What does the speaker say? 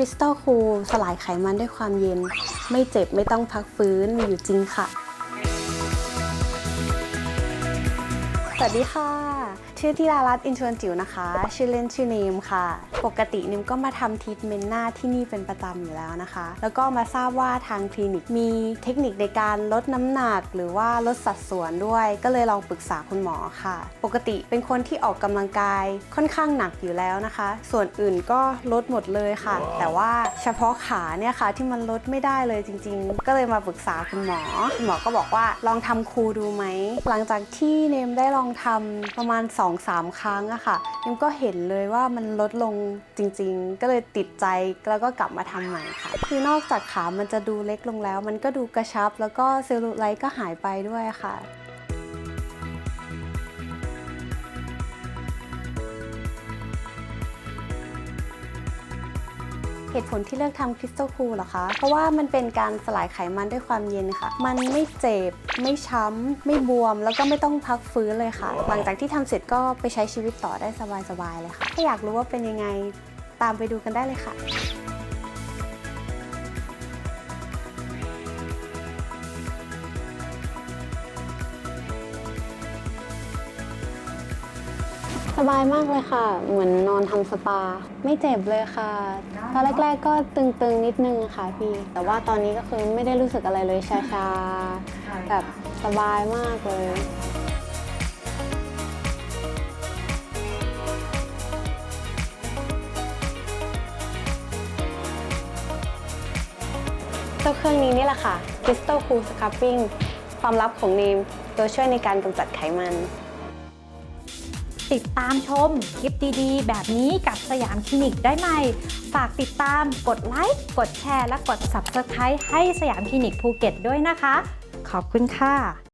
ริสตัลคูลสลายไขมันด้วยความเย็น ไม่เจ็บไม่ต้องพักฟื้นมีอยู่จริงค่ะ สวัสดีค่ะ ชื่อธิดารัตน์อินชวนจิ๋วนะคะ ชื่อเล่นชื่อเนมค่ะ ปกติเนมก็มาทำทรีทเมนต์หน้าที่นี่เป็นประจำอยู่แล้วนะคะ แล้วก็มาทราบว่าทางคลินิกมีเทคนิคในการลดน้ำหนัก หรือว่าลดสัดส่วนด้วย ก็เลยลองปรึกษาคุณหมอค่ะ ปกติเป็นคนที่ออกกำลังกายค่อนข้างหนักอยู่แล้วนะคะ ส่วนอื่นก็ลดหมดเลยค่ะ แต่ว่าเฉพาะขาเนี่ยค่ะที่มันลดไม่ได้เลยจริง ๆ ก็เลยมาปรึกษาคุณหมอคุณหมอก็บอกว่าลองทำคูลดูไหมหลังจากที่เนมได้ลองทำประมาณองสามครั้งอะค่ะเนมก็เห็นเลยว่ามันลดลงจริงๆ ก็เลยติดใจแล้วก็กลับมาทำใหม่ค่ะ คือนอกจากขามันจะดูเล็กลงแล้ว มันก็ดูกระชับ แล้วก็เซลลูไลท์ก็หายไปด้วยค่ะ ตุผลที่เลือกทำคริสตัลคูลเหรอคะ เพราะว่ามันเป็นการสลายไขมันด้วยความเย็นค่ะ มันไม่เจ็บ ไม่ช้ำ ไม่บวม แล้วก็ไม่ต้องพักฟื้นเลยค่ะ หลังจากที่ทำเสร็จก็ไปใช้ชีวิตต่อได้สบายๆเลยค่ะ ถ้าอยากรู้ว่าเป็นยังไงตามไปดูกันได้เลยค่ะ สบายมากเลยค่ะ เหมือนนอนทำสปา ไม่เจ็บเลยค่ะ ตอนแรก ๆ ก็ตึงๆนิดนึงค่ะพี่ แต่ว่าตอนนี้ก็คือไม่ได้รู้สึกอะไรเลยชาๆแบบสบายมากเลย เจ้าเครื่องนี้นี่แหละค่ะ Crystal Cool Scrubbing ความลับของเนมตัวช่วยในการกำจัดไขมัน ติดตามชมคลิปดีๆ แบบนี้กับสยามคลินิกได้ใหม่ ฝากติดตามกดไลค์กดแชร์และกด Subscribe ให้สยามคลินิกภูเก็ตด้วยนะคะ ขอบคุณค่ะ